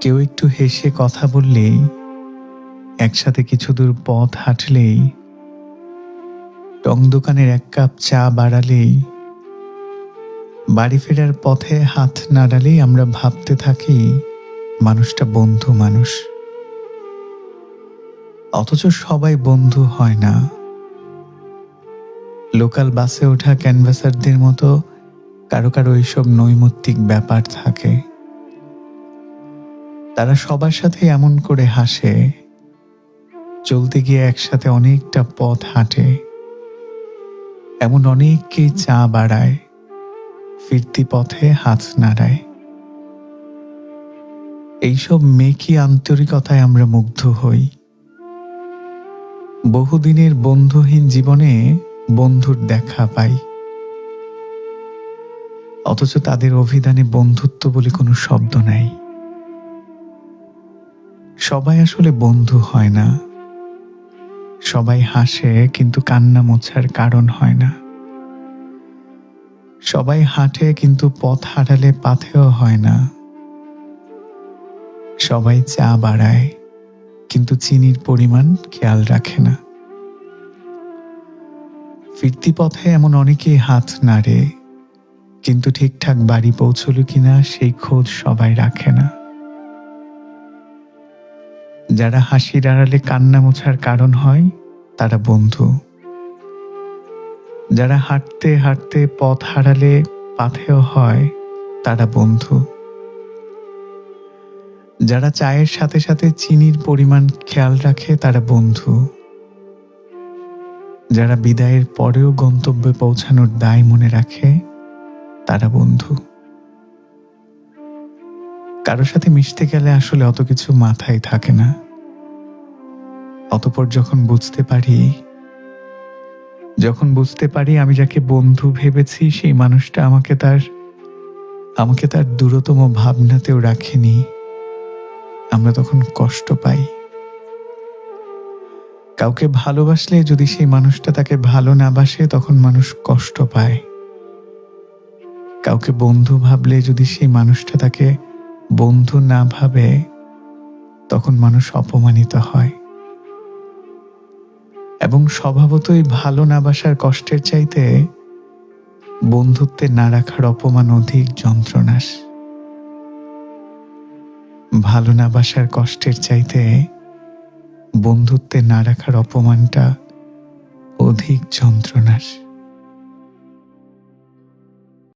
কেউ একটু হেসে কথা বললেই, একসাথে কিছু দূর পথ হাঁটলেই, টং দোকানের এক কাপ চা বাড়ালেই, বাড়ি ফেরার পথে হাত নাড়ালেই আমরা ভাবতে থাকি, মানুষটা বন্ধু মানুষ। অথচ সবাই বন্ধু হয় না। লোকাল বাসে ওঠা ক্যানভাসারদের মতো কারও কারও এইসব নৈমিত্তিক ব্যাপার থাকে। তারা সবার সাথে এমন করে হাসে, চলতে গিয়ে একসাথে অনেকটা পথ হাঁটে। এমন অনেককেই চা বাড়ায়, ফিরতি পথে হাত নাড়ায়। এইসব মেকি আন্তরিকতায় আমরা মুগ্ধ হই। বহুদিনের বন্ধুহীন জীবনে বন্ধুর দেখা পাই। অথচ তাদের অভিধানে বন্ধুত্ব বলে কোনো শব্দ নাই। সবাই আসলে বন্ধু হয় না। সবাই হাসে কিন্তু কান্না মোছার কারণ হয় না। সবাই হাঁটে কিন্তু পথ হারালে পাথেও হয় না। সবাই চা বাড়ায় কিন্তু চিনির পরিমাণ খেয়াল রাখে না। ফিরতি পথে এমন অনেকেই হাত নাড়ে, কিন্তু ঠিকঠাক বাড়ি পৌঁছল কিনা সেই খোঁজ সবাই রাখে না। যারা হাসির আড়ালে কান্না মোছার কারণ হয়, তারা বন্ধু। যারা হাঁটতে হাঁটতে পথ হারালে পাথেও হয়, তারা বন্ধু। যারা চায়ের সাথে সাথে চিনির পরিমাণ খেয়াল রাখে, তারা বন্ধু। যারা বিদায়ের পরেও গন্তব্যে পৌঁছানোর দায় মনে রাখে, তারা বন্ধু। কারোর সাথে মিশতে গেলে আসলে অত কিছু মাথায় থাকে না। অতপর যখন বুঝতে পারি, যখন বুঝতে পারি আমি যাকে বন্ধু ভেবেছি, সেই মানুষটা আমাকে তার আমাকে তার দূরতম ভাবনাতেও রাখেনি। আমরা তখন কষ্ট পাই। কাউকে ভালোবাসলে যদি সেই মানুষটা তাকে ভালো না বাসে, তখন মানুষ কষ্ট পায়। কাউকে বন্ধু ভাবলে যদি সেই মানুষটা তাকে বন্ধু না ভাবে তখন মানুষ অপমানিত হয়। এবং স্বভাবতই ভালো না বাসার কষ্টের চাইতে বন্ধুত্বে না রাখার অপমান অধিক যন্ত্রণাস ভালো না বাসার কষ্টের চাইতে বন্ধুত্বে না রাখার অপমানটা অধিক যন্ত্রণাস